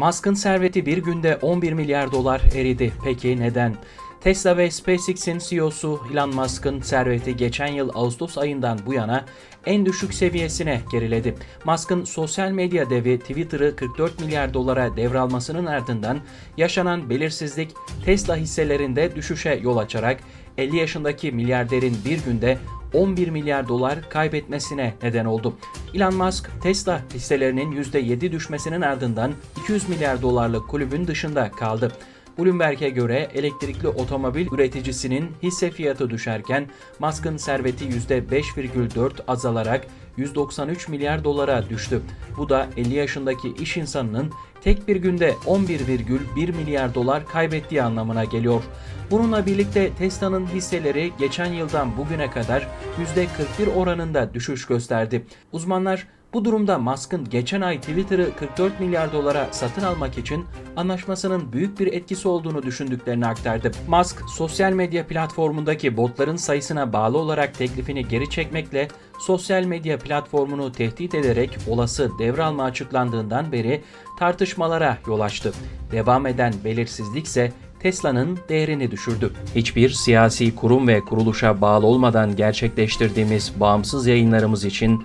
Musk'ın serveti bir günde 11 milyar dolar eridi. Peki neden? Tesla ve SpaceX'in CEO'su Elon Musk'ın serveti geçen yıl Ağustos ayından bu yana en düşük seviyesine geriledi. Musk'ın sosyal medya devi Twitter'ı 44 milyar dolara devralmasının ardından yaşanan belirsizlik Tesla hisselerinde düşüşe yol açarak 50 yaşındaki milyarderin bir günde 11 milyar dolar kaybetmesine neden oldu. Elon Musk, Tesla hisselerinin %7 düşmesinin ardından 200 milyar dolarlık kulübün dışında kaldı. Bloomberg'e göre elektrikli otomobil üreticisinin hisse fiyatı düşerken Musk'ın serveti %5,4 azalarak 193 milyar dolara düştü. Bu da 50 yaşındaki iş insanının tek bir günde 11,1 milyar dolar kaybettiği anlamına geliyor. Bununla birlikte Tesla'nın hisseleri geçen yıldan bugüne kadar %41 oranında düşüş gösterdi. Uzmanlar bu durumda Musk'ın geçen ay Twitter'ı 44 milyar dolara satın almak için anlaşmasının büyük bir etkisi olduğunu düşündüklerini aktardı. Musk, sosyal medya platformundaki botların sayısına bağlı olarak teklifini geri çekmekle sosyal medya platformunu tehdit ederek olası devralma açıklandığından beri tartışmalara yol açtı. Devam eden belirsizlik ise Tesla'nın değerini düşürdü. Hiçbir siyasi kurum ve kuruluşa bağlı olmadan gerçekleştirdiğimiz bağımsız yayınlarımız için